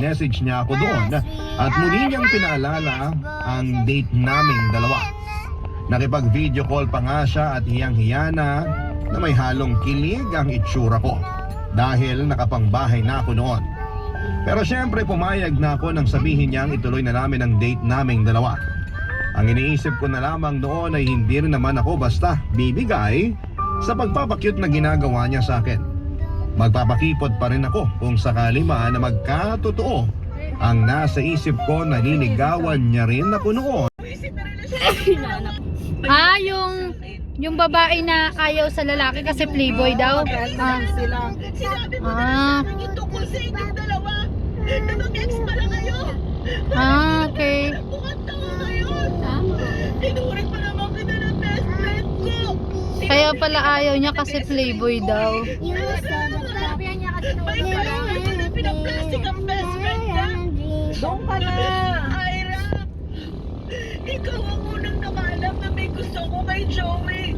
minessage niya ako doon at muli niyang pinaalala ang date naming dalawa. Nakipag-video call pa nga siya at hiyang-hiya na na may halong kilig ang itsura ko dahil nakapangbahay na ako noon. Pero syempre pumayag na ako nang sabihin niyang ituloy na namin ang date naming dalawa. Ang iniisip ko na lamang noon ay hindi rin naman ako basta bibigay sa pagpapakyut na ginagawa niya sa akin. Magpapakipot pa rin ako kung sakali man na magkatotoo ang nasa isip ko na niligawan niya rin ako noon. Ah, yung yung babae na ayaw sa lalaki kasi playboy daw. Ah, sila. Ah. sa Kaya pala ayaw niya kasi playboy daw. Pinaplastic ang best friend niya. Doon ka na. Ira, ikaw ang unang nakaalam na may gusto ko kay Joey.